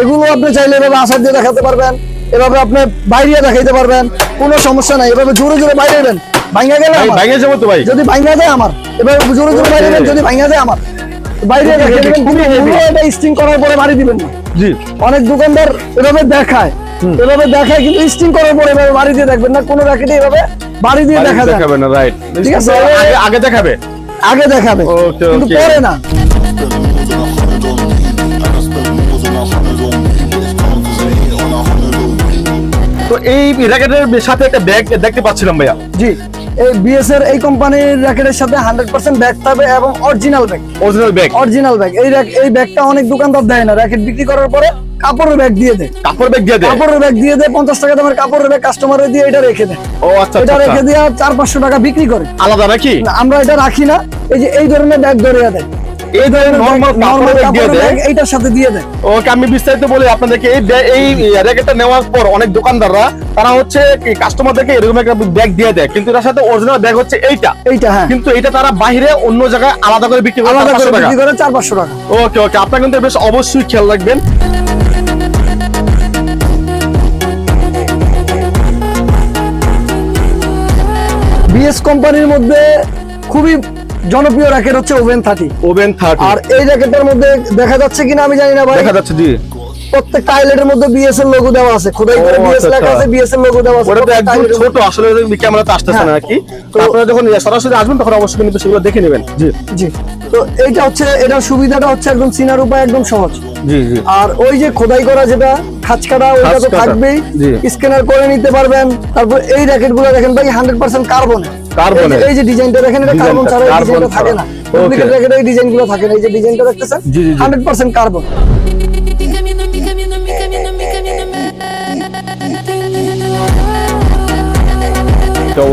এগুলো আপনি চাইলে এভাবে আসার দিয়ে দেখাতে পারবেন এভাবে আপনি বাইরে দেখাইতে পারবেন কোনো সমস্যা নাই। এভাবে জোরে জোরে বাইরে দেবেন ভাঙ্গা গেলে। ভাঙে যাব তো ভাই। যদি ভাঙ্গা যায় আমার। এভাবে জোরে জোরে বাইরে দেবেন যদি ভাঙ্গা যায় আমার। বাইরে রেখে দেবেন। এটা স্টিং করার পরে বাড়ি দিবেন না। জি। অনেক দোকানদার এভাবে দেখায়। এভাবে দেখায় কিন্তু স্টিং করার পরে এভাবে বাড়ি দিয়ে দেখবেন না। কোনো র্যাকেটে এভাবে বাড়ি দিয়ে দেখা দেখাবে না রাইট ঠিক আছে। আগে দেখাবে? আগে দেখাবে। কিন্তু পরে না। এই র্যাকেটের সাথে একটা ব্যাগ দেখতে পাচ্ছিলাম ভাইয়া। জি এই বিএস এর এই কোম্পানির র্যাকেটের সাথে হান্ড্রেড পার্সেন্ট ব্যাগ থাকবে এবং original bag original bag original bag এই এই ব্যাগটা অনেক দোকানদার দেয় না। র্যাকেট বিক্রি করার পরে কাপড়ের ব্যাগ দিয়ে দেয়। কাপড় ব্যাগ দিয়ে দেয়? কাপড়ের ব্যাগ দিয়ে দেয় পঞ্চাশ টাকা দামের কাপড়ের ব্যাগ কাস্টমারে দিয়ে এটা রেখে দেয়। ও আচ্ছা এটা আচ্ছা রেখে আচ্ছা। দিয়ে চার পাঁচশো টাকা বিক্রি করে। আলাদা নাকি? আমরা এটা রাখি না। এই যে এই ধরনের ব্যাগ ধরে দেয়। এই ধরনের নরমাল কাপড় দিয়ে দেয়। এইটার সাথে দিয়ে দেয়। ওকে আমি বিস্তারিত বলি আপনাদেরকে। এই এই র্যাকেটটা নেওয়ার পর অনেক দোকানদাররা তারা হচ্ছে কাস্টমারদেরকে এরকম একটা ব্যাগ দিয়ে দেয়। কিন্তু এটার সাথে অরিজিনাল ব্যাগ হচ্ছে এইটা। এইটা হ্যাঁ। কিন্তু এটা তারা বাইরে অন্য জায়গায় আলাদা করে বিক্রি করে আলাদা করে বিক্রি করে চার পাঁচশো টাকা। ওকে ওকে আপনার কিন্তু বেশ অবশ্যই খেয়াল রাখবেন। বিএস কোম্পানির মধ্যে খুবই জনপ্রিয় র্যাকেট হচ্ছে ওভেন থার্টি ওভেন থার্টি আর এই র্যাকেটের মধ্যে দেখা যাচ্ছে কিনা আমি জানি না ভাই। দেখা যাচ্ছে জি। প্রত্যেকটা আইলেটের মধ্যে বিএস এর লোগো দেওয়া আছে। খোদাই করে ও, বিএস আচ্ছা, লেখা আচ্ছা। আছে বিএস এর লোগো দেওয়া আছে। ওটা তো একদম ছোট আসলে ক্যামেরাতে আসতেছে না হ্যাঁ। তো আপনারা যখন সরাসরি আসবেন তখন অবশ্যই কিন্তু সেগুলো দেখে নেবেন। জি। জি। তো এইটা হচ্ছে এটার সুবিধাটা হচ্ছে একদম চিনার উপায় একদম সহজ। জি জি। আর ওই যে খোদাই করা যেটা খাঁচ কাটা ওইটা তো থাকবেই। স্ক্যানার করে নিতে পারবেন। তারপর এই র্যাকেটগুলো দেখেন ভাই হান্ড্রেড পার্সেন্ট কার্বন এর। এই যে ডিজাইনটা দেখেন এটা কার্বন ছাড়া ডিজাইনটা থাকে না ডুপ্লিকেট র্যাকেট এই ডিজাইনগুলো থাকে না এই যে ডিজাইনটা দেখতেছেন জি, জি, জি। হান্ড্রেড পার্সেন্ট কার্বন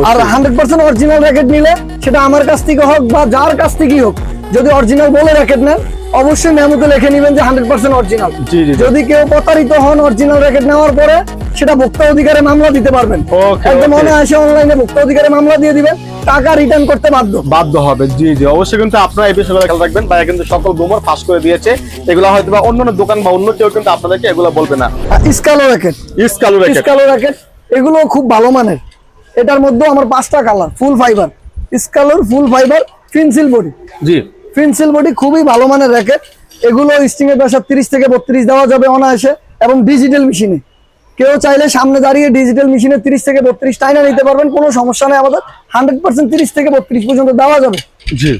আর। হান্ড্রেড পার্সেন্ট অরিজিনাল র্যাকেট নিলে সেটা আমার কাছ থেকে হোক বা যার কাছ থেকেই হোক যদি অরিজিনাল বলে র্যাকেট নেন অবশ্যই মেমোতে লিখে নেবেন যে হান্ড্রেড পার্সেন্ট অরিজিনাল। যদি কেউ প্রতারিত হন অরিজিনাল র্যাকেট নেওয়ার পরে সেটা ভোক্তা অধিকারে মামলা দিতে পারবেন। একদম. মনে আসে অনলাইনে ভোক্তা অধিকারে মামলা দিয়ে দিবেন টাকা রিটার্ন করতে বাধ্য। বাধ্য হবে জি জি। অবশ্যই কিন্তু আপনারা এই বিষয়গুলো খেয়াল রাখবেন। ভাইয়া কিন্তু সকল গোমর ফাঁস করে দিয়েছে। এগুলো হয়তো বা অন্য দোকান বা অন্য কেউ কিন্তু আপনাদেরকে এগুলো বলবে না। স্কালো র্যাকেট ইসকালু রেখে স্কালো র্যাকেট এগুলো খুব ভালো মানের। এটার মধ্যে আমার পাঁচটা কালার ফুল ফাইবার স্কালোর ফুল ফাইবার ফিনসিল বডি জি। ফিনসিল বডি খুবই ভালো মানের র্যাকেট এগুলো স্টিং এর প্রেসার তিরিশ থেকে বত্রিশ দেওয়া যাবে অনায়াসে এবং ডিজিটাল মেশিনে কেউ চাইলে সামনে দাঁড়িয়ে ডিজিটাল মেশিনে তিরিশ থেকে বত্রিশ টাইনা নিতে পারবেন কোনো সমস্যা নেই আমাদের। হান্ড্রেড পার্সেন্ট তিরিশ থেকে বত্রিশ পর্যন্ত দেওয়া যাবে।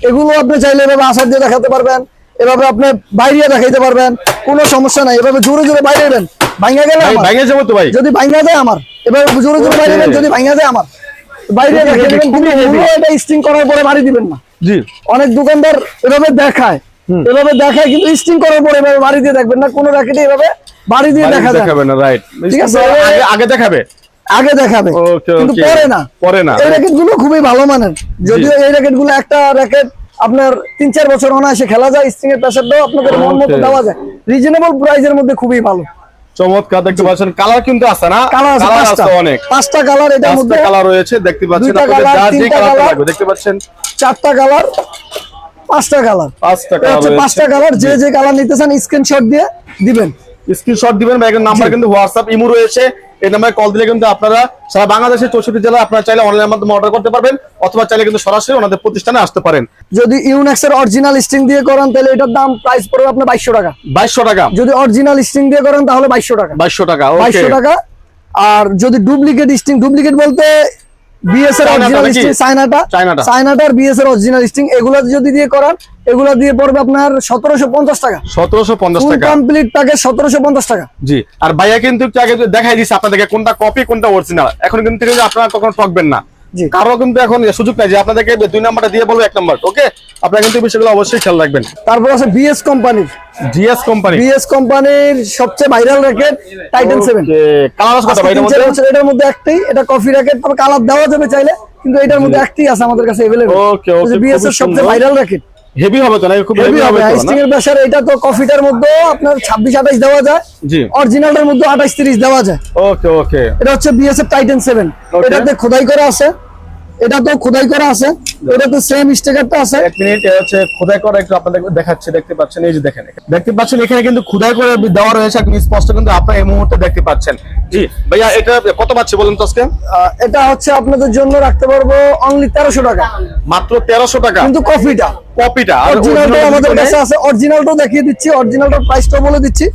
এগুলো আপনি চাইলে এভাবে আসার দিয়ে দেখাতে পারবেন এভাবে আপনি বাইরে দেখাইতে পারবেন কোনো সমস্যা নাই। এভাবে জোরে জোরে বাইরে দেন ভাঙ্গা গেলে আমার। যাব তো ভাই। যদি ভাঙ্গা যায় আমার। এভাবে জোরে জোরে বাইরে দেন যদি ভাঙ্গা যায় আমার। বাইরে রেখে দেবেন। এটা স্টিং করার পরে বাড়ি দিবেন না। জি। অনেক দোকানদার এভাবে দেখায়। এভাবে দেখায় কিন্তু স্টিং করার পরে এভাবে বাড়ি দিয়ে দেখবেন না। কোনো র্যাকেটে এভাবে বাড়ি দিয়ে দেখা দেখাবে। না রাইট ঠিক আছে। আগে আগে দেখাবে? আগে দেখাবে কিন্তু পরে না। পরে না। এই র্যাকেটগুলো খুবই ভালো মানের। যদিও এই র্যাকেটগুলো একটা র্যাকেট আপনার তিন চার বছর অনায়াসে খেলা যায় স্টিং এর প্রেসারটাও আপনাদের মন মতো দেওয়া যায়। রিজনেবল প্রাইসের মধ্যে খুবই ভালো। চমৎকার দেখতে পাচ্ছেন কালার কিন্তু আছে না? কালার আছে অনেক। পাঁচটা কালার এটার মধ্যে। কালার রয়েছে দেখতে পাচ্ছেন আপনাদের যে কালারটা colour। লাগবে দেখতে পাচ্ছেন? চারটা কালার পাঁচটা কালার পাঁচটা কালার পাঁচটা কালার যে যে কালার নিতে চান স্ক্রিনশট দিয়ে দিবেন। স্ক্রিনশট দিবেন বা নাম্বার কিন্তু হোয়াটসঅ্যাপ ইমো রয়েছে। এই নাম্বারে কল দিলে কিন্তু আপনারা সারা বাংলাদেশের চৌষট্টি জেলা আপনারা চাইলে অনলাইনের মাধ্যমে অর্ডার করতে পারবেন অথবা চাইলে কিন্তু সরাসরি ওনাদের প্রতিষ্ঠানে আসতে পারেন। যদি ইউনেক্স এর অরিজিনাল স্ট্রিং দিয়ে করেন তাহলে এটার দাম প্রাইস পড়বে আপনার বাইশশো টাকা। বাইশশো টাকা। যদি অরিজিনাল স্ট্রিং দিয়ে করেন তাহলে বাইশশো টাকা। বাইশশো টাকা বাইশশো টাকা। আর যদি ডুপ্লিকেট স্ট্রিং ডুপ্লিকেট বলতে বিএস এর অরিজিনাল? স্ট্রিং চায়নাটা। চায়নাটা। চায়নাটার বিএস এর অরিজিনাল স্ট্রিং এগুলো যদি দিয়ে করান এগুলো দিয়ে পড়বে আপনার সতেরোশো পঞ্চাশ টাকা সতেরোশো পঞ্চাশ ফুল টাকা কমপ্লিট প্যাকেজ সতেরোশো পঞ্চাশ টাকা জি আর ভাইয়া কিন্তু একটু আগে দেখাই দিচ্ছে আপনাদেরকে কোনটা কপি কোনটা অরিজিনাল এখন কিন্তু কিন্তু আপনারা কখনো ঠকবেন না জি। কারো কিন্তু এখন সুযোগ নাই যে আপনাদেরকে দুই নাম্বারটা দিয়ে বলবো এক নাম্বার ওকে আপনারা কিন্তু এই বিষয়গুলো অবশ্যই খেয়াল রাখবেন তারপর আছে বিএস কোম্পানির জিএস কোম্পানি বিএস কোম্পানির সবচেয়ে viral racket Titan seven colour আছে কত ভাই এটার মধ্যে এটার মধ্যে একটাই এটা কফি র্যাকেট তবে কালার দেওয়া যাবে চাইলে কিন্তু এটার মধ্যে একটাই আছে আমাদের কাছে अवेलेबल Okay, okay, বিএস খুবই এর সবচেয়ে সুন্দর। ভাইরাল র্যাকেট হেভি হবে তো? খুব হেভি হবে? স্টিং এর প্রেসার এটা তো কফিটার মধ্যে আপনার 26 28 দেওয়া যায়। জি। অরিজিনালটার মধ্যে 28 30 দেওয়া যায়। ওকে ওকে এটা হচ্ছে বিএসএফ টাইটান 7 Okay. এটাতে খোদাই করা আছে। এটা তো খোদাই করা আছে। এটা তো সেম স্টিকারটা আছে। এক মিনিট এ হচ্ছে খোদাই করা একটু আপনাদের দেখাচ্ছে দেখতে পাচ্ছেন এই যে দেখেন দেখতে পাচ্ছেন এখানে কিন্তু খোদাই করে দেওয়া রয়েছে একদম স্পষ্ট কিন্তু আপনারা এই মুহূর্তে দেখতে পাচ্ছেন। জি ভাইয়া এটা কত পাচ্ছে বলুন তো আজকে? এটা হচ্ছে আপনাদের জন্য রাখতে পারব অনলি তেরোশো টাকা। মাত্র তেরোশো টাকা? কিন্তু কফিটা কপিটা আর অরিজিনালটা আমাদের কাছে আছে অরিজিনালটাও দেখিয়ে দিচ্ছি অরিজিনালটার প্রাইসটাও বলে দিচ্ছি।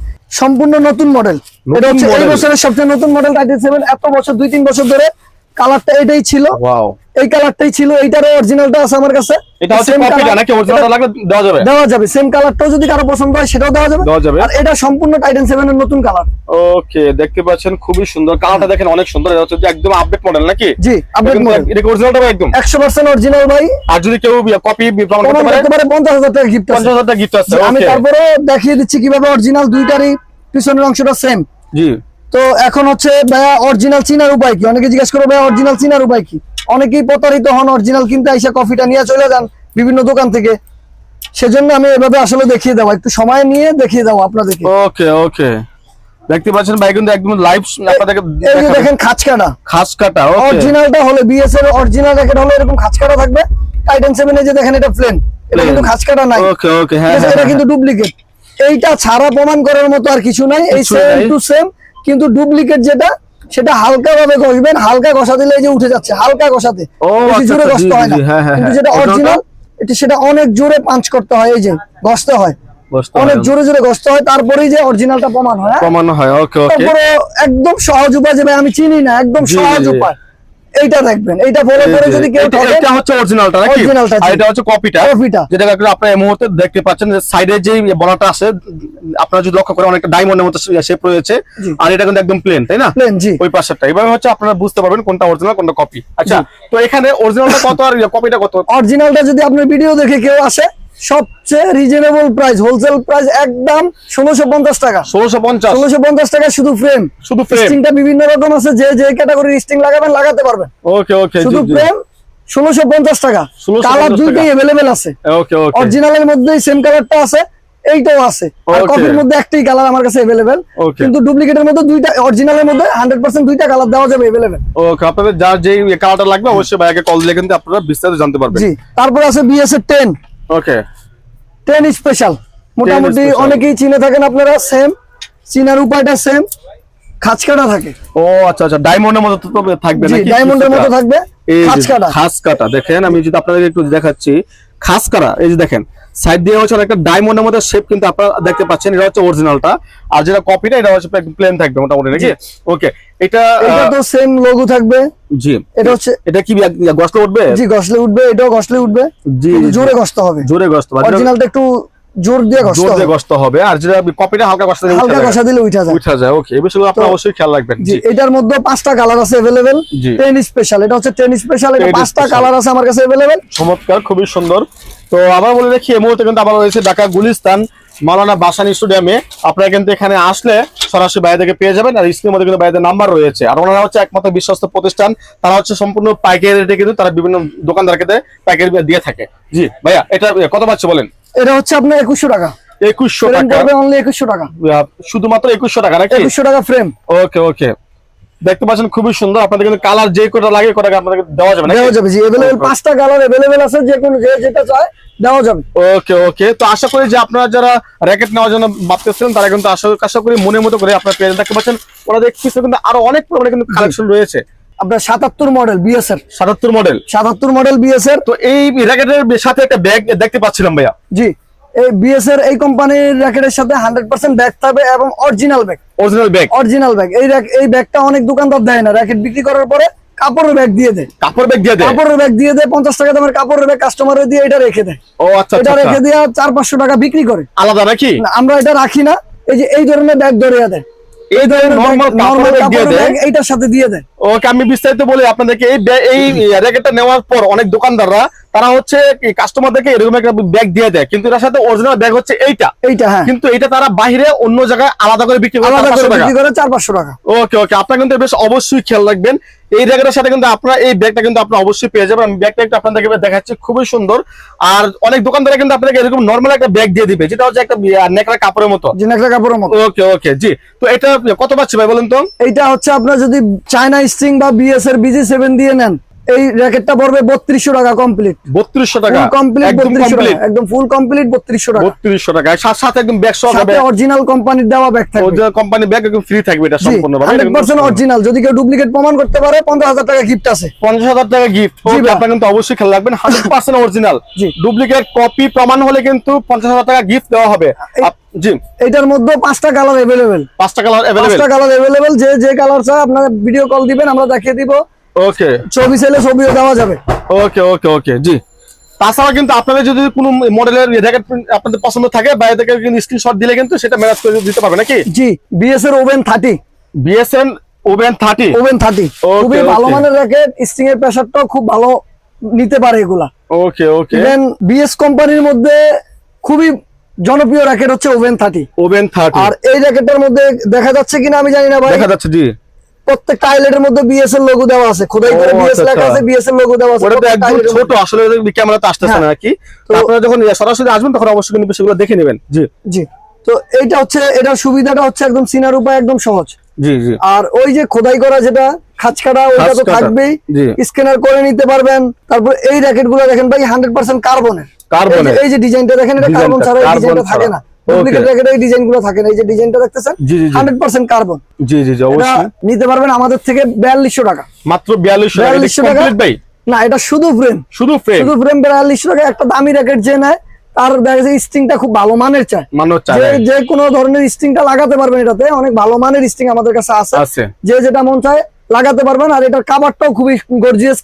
সম্পূর্ণ নতুন মডেল এটা হচ্ছে এই বছরের সবচেয়ে নতুন মডেল টাইটেল সেভেন এত বছর দুই তিন বছর ধরে কালারটা এটাই ছিল। ওয়াও এই কালারটাই ছিল এইটারও অরিজিনালটা আছে আমার কাছে। এটা হচ্ছে কপিটা নাকি? অরিজিনালটা লাগলে দেওয়া যাবে। দেওয়া যাবে সেম কালারটাও যদি কারও পছন্দ হয় সেটাও দেওয়া যাবে। দেওয়া যাবে। আর এটা সম্পূর্ণ টাইটেন সেভেন এর নতুন কালার ওকে দেখতে পাচ্ছেন খুবই সুন্দর। কালারটা দেখেন অনেক সুন্দর। এটা হচ্ছে একদম আপডেট মডেল নাকি? জি আপডেট মডেল এটা অরিজিনালটা একদম? একশো পার্সেন্ট অরিজিনাল ভাই। আর যদি কেউ কপি প্রমাণ করতে পারে? পঞ্চাশ হাজার টাকা গিফট আছে। পঞ্চাশ হাজার টাকা গিফট আছে আমি তারপরে দেখিয়ে দিচ্ছি কীভাবে অরিজিনাল দুইটারই পিছনের অংশটা সেম জি। তো এখন হচ্ছে ভাইয়া অরিজিনাল চিনার উপায় কি? অনেকে জিজ্ঞেস করো ভাইয়া অরিজিনাল চিনার উপায় কি? অনেকেই প্রতারিত হন অরিজিনাল কিনতে আইসা কফিটা নিয়ে চলে যান বিভিন্ন দোকান থেকে। সেজন্য আমি এভাবে আসলে দেখিয়ে দেবো। একটু সময় নিয়ে দেখিয়ে দেবো আপনাদেরকে। ওকে ওকে। দেখতে পাচ্ছেন ভাই কিন্তু একদম লাইভ আপনাদেরকে এই যে দেখেন খাঁচ কাটা খাস কাটা ওকে। অরিজিনালটা হলে বিএস এর অরিজিনাল র্যাকেট হলে এরকম খাঁচ কাটা থাকবে টাইটেন সেভেন যে দেখেন এটা প্লেন এটা কিন্তু খাঁচ কাটা নাই। ওকে ওকে হ্যাঁ হ্যাঁ, এটা হ্যাঁ। কিন্তু ডুপ্লিকেট এইটা ছাড়া প্রমাণ করার মতো আর কিছু নাই। এই সেম টু সেম কিন্তু ডুপ্লিকেট যেটা সেটা হালকা ভাবে ঘষবেন হালকা ঘষা দিলে যে উঠে যাচ্ছে হালকা ঘষাতে। আচ্ছা, জোরে আচ্ছা, ঘষতে হয় না। হ্যাঁ, হ্যাঁ, কিন্তু হ্যাঁ। যেটা অরিজিনাল এটা সেটা অনেক জোরে পাঞ্চ করতে হয় এই যে ঘষতে হয়। অনেক জোরে জোরে ঘষতে হয় তারপরেই যে অরিজিনালটা প্রমাণ হয় প্রমাণ হয় ওকে ওকে তারপরে একদম সহজ উপায় যে ভাই আমি চিনি না একদম সহজ উপায়। এইটা দেখবেন এইটা ফলো করে যদি কেউ এটা- এটা হচ্ছে অরিজিনালটা নাকি জি। আর এটা হচ্ছে কপিটা Copy-টা। যেটা আপনারা এই মুহূর্তে দেখতে পাচ্ছেন যে সাইডে যে বলাটা আছে আপনারা যদি লক্ষ্য করেন অনেকটা ডায়মন্ডের মতো শেপ রয়েছে। আর এটা কিন্তু একদম প্লেন তাই না Plain, জি। ওই পাশেরটা এভাবে হচ্ছে আপনারা বুঝতে পারবেন কোনটা অরিজিনাল কোনটা কপি আচ্ছা তো এখানে অরিজিনালটা কত আর কপিটা কত অরিজিনালটা যদি আপনার ভিডিও দেখে কেউ আসে সবচেয়ে রিজনেবল প্রাইস হোলসেল প্রাইস একদম ষোলোশো পঞ্চাশ টাকা। ষোলোশো পঞ্চাশ। ষোলোশো পঞ্চাশ টাকা শুধু ফ্রেম শুধু? স্টিংটা বিভিন্ন রকম আছে যে যে ক্যাটাগরি স্টিং লাগাবেন লাগাতে পারবেন। ওকে ওকে শুধু ফ্রেম ষোলোশো পঞ্চাশ টাকা। কালার দুইটাই অ্যাভেলেবেল আছে। অরিজিনালের মধ্যেই সেম কালারটা আছে এইটাও আছে। আর মধ্যে একটাই কালার আমার কাছে অ্যাভেলেবেল কিন্তু ডুপ্লিকেটের মধ্যে দুইটা অরিজিনালের মধ্যে হান্ড্রেড পার্সেন্ট দুইটা কালার দেওয়া যাবে অ্যাভেলেবেল ওকে আপনাদের যার যে কালারটা লাগবে অবশ্যই ভাইকে কল দিলে কিন্তু আপনারা বিস্তারিত জানতে পারবেন। জি তারপরে আছে বিএস এর টেন ওকে টেন স্পেশাল মোটামুটি অনেকেই চিনে থাকেন আপনারা সেম চিনার উপায়টা সেম খাঁচকাটা থাকে। ও আচ্ছা আচ্ছা। ডায়মন্ডের মতো তো থাকবে নাকি? ডায়মন্ডের মতো থাকবে। খাস কাটা দেখেন আমি যদি আপনাদের একটু দেখাচ্ছি খাস কাটা এই যে দেখেন সাইড দিয়ে হচ্ছে একটা ডায়মন্ডের মতো শেপ কিন্তু আপনারা দেখতে পাচ্ছেন এটা হচ্ছে অরিজিনালটা আর যেটা কপিটা এটা হচ্ছে প্লেন থাকবে মোটামুটি নাকি? ওকে এটা এটা তো সেম লোগো থাকবে। জি। এটা হচ্ছে এটা কি গসলে উঠবে? জি ঘষলে উঠবে এটাও ঘষলে উঠবে। জি, জোরে ঘষতে হবে। জোরে গস্ত অরিজিনালটা একটু জোর দিয়ে জোর দিয়ে গস্ত হবে। আর যেটা কপিটা হালকা গস্ত দিলে হালকা উঠে ঘষা যায় দিলে উঠা যায়। উঠা যায় ওকে এই বিষয়গুলো আপনারা অবশ্যই খেয়াল রাখবেন। জি জি। এটার মধ্যে পাঁচটা কালার আছে অ্যাভেলেবেল টেন স্পেশাল এটা হচ্ছে টেন স্পেশাল এটা পাঁচটা কালার আছে আমার কাছে অ্যাভেলেবেল চমৎকার খুবই সুন্দর। তো আবার বলে রাখি এই মুহূর্তে কিন্তু আবার রয়েছে ঢাকা গুলিস্তান মাওলানা বাসানি স্টুডিয়ামে। আপনারা কিন্তু এখানে আসলে সরাসরি বাইরে থেকে পেয়ে যাবেন আর স্ক্রিনের মধ্যে কিন্তু বাইরের নাম্বার রয়েছে। আর ওনারা হচ্ছে একমাত্র বিশ্বস্ত প্রতিষ্ঠান। তারা হচ্ছে সম্পূর্ণ পাইকারি রেটে কিন্তু তারা বিভিন্ন দোকানদারকে পাইকারি দিয়ে থাকে। জি ভাইয়া এটা কত পাচ্ছে বলেন? এটা হচ্ছে আপনার একুশশো টাকা। একুশশো টাকা। পড়বে অনলি একুশশো টাকা। শুধুমাত্র একুশশো টাকা নাকি? একুশশো টাকা ফ্রেম ওকে ওকে দেখতে পাচ্ছেন খুবই সুন্দর। আপনাদের কিন্তু কালার যে কোটা লাগে কোটা আপনাদের দেওয়া যাবে দেওয়া যাবে জি Okay. পাঁচটা কালার অ্যাভেলেবেল আছে যে কোনো যে যেটা চায় দেওয়া যাবে। ওকে ওকে তো আশা করি যে আপনারা যারা র্যাকেট নেওয়ার জন্য ভাবতেছেন তারা কিন্তু আশা আশা করি মনের মতো করে আপনারা পেয়ে দেখতে পাচ্ছেন ওনাদের কিছু কিন্তু আরও অনেক পরিমাণে কিন্তু কালেকশন রয়েছে। আপনার সাতাত্তর মডেল বিএস এর সাতাত্তর মডেল সাতাত্তর মডেল বিএস এর তো এই র্যাকেটের সাথে একটা ব্যাগ দেখতে পাচ্ছিলাম ভাইয়া। জি এই বিএস এর এই কোম্পানির র্যাকেটের সাথে হান্ড্রেড পার্সেন্ট ব্যাগ থাকবে এবং original bag original bag original bag এই এই ব্যাগটা অনেক দোকানদার দেয় না। র্যাকেট বিক্রি করার পরে কাপড়ের ব্যাগ দিয়ে দেয়। কাপড় ব্যাগ দিয়ে দেয়? কাপড়ের ব্যাগ দিয়ে দেয় পঞ্চাশ টাকা দামের কাপড়ের ব্যাগ কাস্টমারে দিয়ে এটা রেখে দেয়। ও আচ্ছা এটা আচ্ছা। রেখে। দিয়ে চার পাঁচশো টাকা বিক্রি করে। আলাদা নাকি? আমরা এটা রাখি না। এই যে এই ধরনের ব্যাগ ধরিয়ে দেয়। এই ধরনের নরমাল নরমাল দিয়ে। দেয় এইটার সাথে দিয়ে দেয়। ওকে আমি বিস্তারিত বলি আপনাদেরকে। এই এই র্যাকেটটা নেওয়ার পর অনেক দোকানদাররা তারা হচ্ছে কাস্টমারদেরকে এরকম একটা ব্যাগ দিয়ে দেয়। কিন্তু এটার সাথে অরিজিনাল ব্যাগ হচ্ছে এইটা। এইটা হ্যাঁ। কিন্তু এটা তারা বাইরে অন্য জায়গায় আলাদা করে বিক্রি করে আলাদা করে বিক্রি করে চার পাঁচশো টাকা। ওকে ওকে। আপনারা কিন্তু বেশ অবশ্যই খেয়াল রাখবেন। এই র্যাকেটের সাথে কিন্তু আপনারা এই ব্যাগটা কিন্তু আপনারা অবশ্যই পেয়ে যাবেন। আমি ব্যাগটা একটু আপনাদেরকে দেখাচ্ছি খুবই সুন্দর। আর অনেক দোকানদারা কিন্তু আপনাকে এরকম নর্মাল একটা ব্যাগ দিয়ে দিবে যেটা হচ্ছে একটা নেকড়া কাপড়ের মতো। জিনাকড়া কাপড়ের মতো। ওকে ওকে জি। তো এটা কত পাচ্ছি ভাই বলেন তো? এটা হচ্ছে আপনার যদি চায়না স্ট্রিং বা বিএস এর বিজি সেভেন দিয়ে নেন এই র্যাকেটটা পড়বে বত্রিশশো টাকা কমপ্লিট বত্রিশশো টাকা। কমপ্লিট বত্রিশশো টাকা। একদম ফুল কমপ্লিট বত্রিশশো টাকা। বত্রিশশো টাকা। সাথে সাথে একদম ব্যাগ সহ সাথে অরিজিনাল কোম্পানির দেওয়া ব্যাগ থাকবে। কোম্পানি ব্যাগ একদম ফ্রি থাকবে এটা সম্পূর্ণ হান্ড্রেড পার্সেন্ট অরিজিনাল যদি কেউ ডুপ্লিকেট প্রমাণ করতে পারে পঞ্চাশ হাজার টাকা গিফট আছে। পঞ্চাশ হাজার টাকা গিফট। আপনার কিন্তু অবশ্যই খেয়াল রাখবেন হান্ড্রেড পার্সেন্ট অরিজিনাল জি। ডুপ্লিকেট কপি প্রমাণ হলে কিন্তু পঞ্চাশ হাজার টাকা গিফট দেওয়া হবে। জি। এটার মধ্যে পাঁচটা কালার এভেলেবেল পাঁচটা কালার অ্যাভেলেবেল পাঁচটা কালার এভেলেবেল যে যে কালার চায় আপনারা ভিডিও কল দিবেন আমরা দেখিয়ে দিব। ওকে ছবি চাইলে ছবিও দেওয়া যাবে। ওকে ওকে ওকে জি। তাছাড়া কিন্তু আপনাদের যদি কোনো মডেলের জ্যাকেট আপনাদের পছন্দ থাকে বাইরে থেকে কিন্তু স্ক্রিনশট দিলে কিন্তু সেটা ম্যানেজ করে দিতে পারবে নাকি? জি বিএস এর oven thirty BSN oven thirty oven thirty খুবই ভালো মানের র্যাকেট স্টিং এর প্রেসারটাও খুব ভালো নিতে পারে এগুলা। ওকে ওকে ইভেন বিএস কোম্পানির মধ্যে খুবই জনপ্রিয় র্যাকেট হচ্ছে ওভেন থার্টি ওভেন থার্টি আর এই র্যাকেটটার মধ্যে দেখা যাচ্ছে কিনা আমি জানি না ভাই। দেখা যাচ্ছে জি। প্রত্যেকটা আইলেটের মধ্যে বিএস এর লোগো দেওয়া আছে। খোদাই করে বিএস লেখা আছে। বিএস এর লোগো দেওয়া আছে। ওটা একদম ছোট আসলে ক্যামেরাতে আসতেছে হ্যাঁ। না কি আপনারা যখন সরাসরি আসবেন তখন অবশ্যই কিন্তু সেগুলো দেখে নেবেন। জি। জি। তো এইটা হচ্ছে এটার সুবিধাটা হচ্ছে একদম সিনার উপায় একদম সহজ। জি জি। আর ওই যে খোদাই করা যেটা খাঁচ কাটা ওইটা তো থাকবেই। স্ক্যানার করে নিতে পারবেন। তারপর এই র্যাকেটগুলো দেখেন ভাই হান্ড্রেড পার্সেন্ট কার্বনের কার্বনের। এই যে ডিজাইনটা দেখেন এটা কার্বন ছাড়া ডিজাইনটা থাকে না। Duplicate Okay. এই ডিজাইন থাকে না। এই যে ডিজাইনটা দেখতেছেন? জি, জি, জি। হান্ড্রেড পার্সেন্ট কার্বন জি জি জি অবশ্যই। নিতে পারবেন আমাদের থেকে বিয়াল্লিশশো টাকা। মাত্র বিয়াল্লিশশো টাকা। কমপ্লিট ভাই? না এটা শুধু ফ্রেম শুধু ফ্রেম শুধু ফ্রেম বিয়াল্লিশশো টাকা। একটা দামি র্যাকেট যে নেয় তার দেখা খুব ভালো মানের যে কোনো ধরনের স্টিংটা লাগাতে পারবেন এটাতে। অনেক ভালো মানের স্টিং আমাদের কাছে আছে। যে যেটা মন চায় লাগাতে পারবেন। আর এটার কাভারটাও খুবই গর্জিয়াস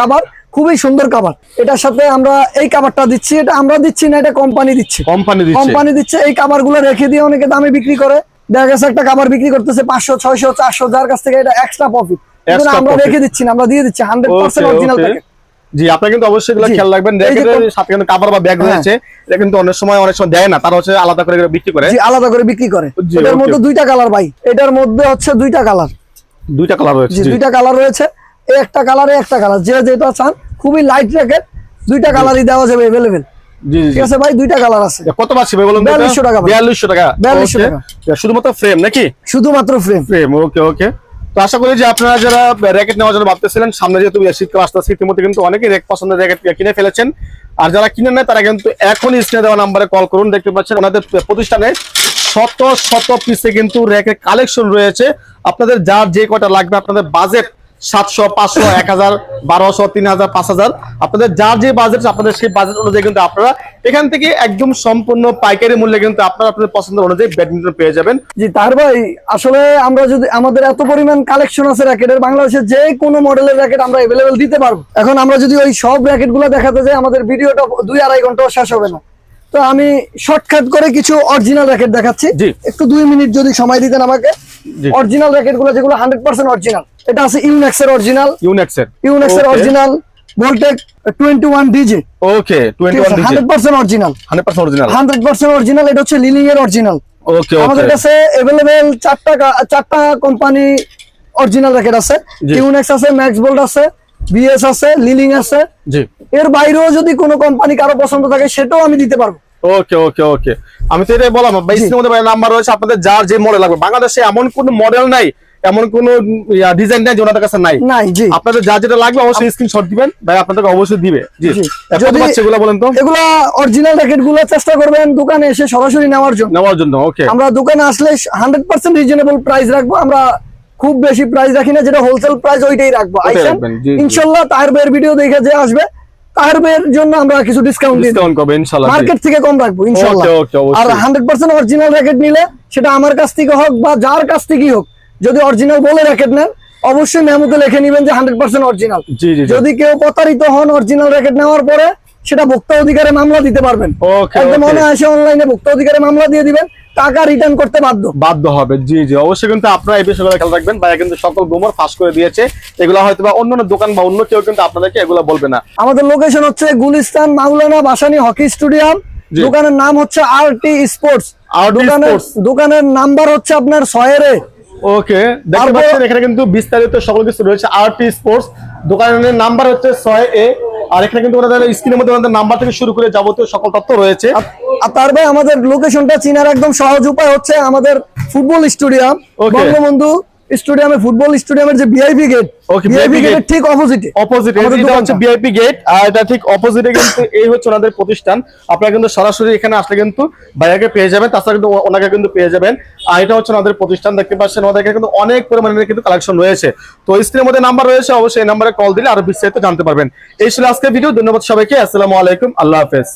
কাভার খুবই সুন্দর কাভার এটার সাথে আমরা এই কাভারটা দিচ্ছি। এটা আমরা দিচ্ছি না এটা কোম্পানি দিচ্ছে। কোম্পানি দিচ্ছে। কোম্পানি দিচ্ছে এই কাভারগুলো রেখে দিয়ে অনেকে দামে বিক্রি করে। দেখা গেছে একটা কাভার বিক্রি করতেছে পাঁচশো ছয়শো চারশো যার কাছ থেকে এটা এক্সট্রা প্রফিট আমরা রেখে দিচ্ছি না আমরা দিয়ে দিচ্ছি হান্ড্রেড পার্সেন্ট অরিজিনাল. প্যাকেট জি আপনারা কিন্তু অবশ্যই এগুলো খেয়াল রাখবেন। র্যাকেটের সাথে কিন্তু কাভার বা ব্যাগ। রয়েছে। এটা কিন্তু অনেক সময় অনেক সময় দেয় না তারা হচ্ছে আলাদা করে বিক্রি করে। জি আলাদা করে বিক্রি করে। এটার মধ্যে দুইটা কালার ভাই। এটার মধ্যে হচ্ছে দুইটা কালার দুইটা কালার রয়েছে। দুইটা কালার রয়েছে। একটা কালারে একটা কালার যে যেটা চান খুবই লাইট র্যাকেট দুইটা কালারই দেওয়া যাবে अवेलेबल জি জি, ঠিক জি আছে ভাই দুইটা কালার আছে কত পাচ্ছি ভাই বলুন 4200 টাকা ভাই। বিয়াল্লিশশো টাকা 4200 Okay. টাকা। শুধুমাত্র ফ্রেম নাকি শুধুমাত্র ফ্রেম ফ্রেম ওকে ওকে তো আশা করি যে আপনারা যারা র্যাকেট নেওয়ার জন্য ভাবতেছিলেন সামনে যেহেতু শীতকাল আসতেছে ইতিমধ্যে কিন্তু অনেকেই র্যাক পছন্দের র্যাকেট কিনে ফেলেছেন আর যারা কিনে নেয় তারা কিন্তু এখন স্ক্রিনে দেওয়া নাম্বারে কল করুন দেখতে পাচ্ছেন ওনাদের প্রতিষ্ঠানে শত শত পিসে কিন্তু র্যাকের কালেকশন রয়েছে আপনাদের যার যে কয়টা লাগবে আপনাদের বাজেট সাতশো পাঁচশো এক হাজার বারোশো তিন হাজার পাঁচ হাজার। আপনাদের যার যে বাজেট আপনাদের সেই বাজেট অনুযায়ী কিন্তু আপনারা এখান থেকে একদম সম্পূর্ণ পাইকারি মূল্যে কিন্তু আপনারা আপনাদের পছন্দ অনুযায়ী ব্যাডমিন্টন পেয়ে যাবেন। জি তার ভাই আসলে আমরা যদি আমাদের এত পরিমাণ কালেকশন আছে র্যাকেটের বাংলাদেশের যে কোনো মডেলের র্যাকেট আমরা অ্যাভেলেবেল দিতে পারব। এখন আমরা যদি ওই সব র্যাকেটগুলো দেখাতে যাই আমাদের ভিডিওটা দুই আড়াই ঘন্টাও শেষ হবে না। তো আমি শর্টকাট করে কিছু অরিজিনাল র্যাকেট দেখাচ্ছি। একটু দুই মিনিট যদি সময় দিতেন আমাকে। অরিজিনাল র্যাকেটগুলো যেগুলো হান্ড্রেড পার্সেন্ট অরিজিনাল এটা আছে ইউনেক্স এর অরিজিনাল ইউনেক্সের ইউনেক্স এর original Voltric twenty one DJ okay twenty one DG hundred percent original hundred percent original hundred percent original এটা হচ্ছে লিলিং এর অরিজিনাল ওকে ওকে আমাদের কাছে এভেলেবেল চারটা চারটা কোম্পানি অরিজিনাল র্যাকেট আছে। ইউনেক্স আছে ম্যাক্স বোল্ট আছে বিএস আছে লিলিং আছে। জি। এর বাইরেও যদি কোনো কোম্পানি কারও পছন্দ থাকে সেটাও আমি দিতে পারব। ওকে ওকে ওকে আমি তো এটাই বললাম বা স্ক্রিনের মধ্যে নাম্বার রয়েছে আপনাদের যার যে মডেল লাগবে। বাংলাদেশে এমন কোন মডেল নাই এমন কোন ডিজাইন নাই যে ওনাদের কাছে নাই। নাই জি। আপনাদের যা যেটা লাগবে অবশ্যই স্ক্রিনশট দিবেন ভাই আপনাদেরকে অবশ্যই দিবে। জি। যদি- পাচ্ছে এগুলো বলেন তো। এগুলা অরিজিনাল র্যাকেটগুলো চেষ্টা করবেন দোকানে এসে সরাসরি নেওয়ার জন্য। নেওয়ার জন্য ওকে আমরা দোকানে আসলে হান্ড্রেড পার্সেন্ট রিজনেবল প্রাইস রাখব আমরা খুব বেশি প্রাইস রাখি না যেটা হোলসেল প্রাইস ওইটাই রাখব। আইসেন। ইনশাল্লাহ তাহের ভাইয়ের ভিডিও দেখে যে আসবে তাহের ভাইয়ের জন্য আমরা কিছু ডিসকাউন্ট দেব। ডিসকাউন্ট করবে ইনশাআল্লাহ মার্কেট থেকে কম রাখব Okay, okay, অবশ্যই। আর হান্ড্রেড পার্সেন্ট অরিজিনাল র্যাকেট নিলে সেটা আমার কাছ থেকে হোক বা যার কাছ থেকেই হোক যদি অরিজিনাল বলে র্যাকেট নেন অবশ্যই মেমোতে লিখে নিবেন যে হান্ড্রেড পার্সেন্ট অরিজিনাল জি জি জি। যদি কেউ প্রতারিত হন অরিজিনাল র্যাকেট নেওয়ার পরে সেটা ভোক্তা অধিকারে মামলা দিতে পারবেন। একদম. অনায়াসে অনলাইনে ভোক্তা অধিকারে মামলা দিয়ে দিবেন টাকা রিটার্ন করতে বাধ্য। বাধ্য হবে জি জি। অবশ্যই কিন্তু আপনারা এই বিষয়গুলো খেয়াল রাখবেন। ভাইয়া কিন্তু সকল গোমর ফাঁস করে দিয়েছে। এগুলো হয়তো বা অন্য দোকান বা অন্য কেউ কিন্তু আপনাদেরকে এগুলো বলবে না। আমাদের লোকেশন হচ্ছে গুলিস্তান মাওলানা বাসানি হকি স্টেডিয়াম দোকানের নাম হচ্ছে আর টি স্পোর্টস দোকানের। দোকানের নাম্বার হচ্ছে আপনার ছয়ের ওকে দেখতে পাচ্ছেন এখানে কিন্তু বিস্তারিত সকল কিছু রয়েছে আরটি স্পোর্টস দোকানের নাম্বার হচ্ছে ছয় এ আর এখানে কিন্তু ওনাদের স্ক্রিনের মধ্যে ওনাদের নাম্বার থেকে শুরু করে যাবতীয় সকল তথ্য রয়েছে আর তার ভাই আমাদের লোকেশনটা চিনার একদম সহজ উপায় হচ্ছে আমাদের ফুটবল স্টেডিয়াম. বঙ্গবন্ধু স্টেডিয়ামে ফুটবল স্টেডিয়ামের যে ভিআইপি গেট Okay, ভিআইপি গেটের ঠিক অপোজিটে অপোজিট এটা হচ্ছে। বিআইপি গেট আর এটা ঠিক অপোজিটে কিন্তু এই হচ্ছে ওনাদের প্রতিষ্ঠান। আপনারা কিন্তু সরাসরি এখানে আসলে কিন্তু ভাইয়াকে পেয়ে যাবেন তাছাড়া কিন্তু ওনাকে কিন্তু পেয়ে যাবেন। আর এটা হচ্ছে ওনাদের প্রতিষ্ঠান দেখতে পাচ্ছেন ওনাদের এখানে কিন্তু অনেক পরিমাণে কিন্তু কালেকশন রয়েছে। তো স্ক্রিনের মধ্যে নাম্বার রয়েছে অবশ্যই এই নাম্বারে কল দিলে আরও বিস্তারিত জানতে পারবেন। এই ছিল আজকের ভিডিও ধন্যবাদ সবাইকে আসসালামু আলাইকুম আল্লাহ হাফেজ।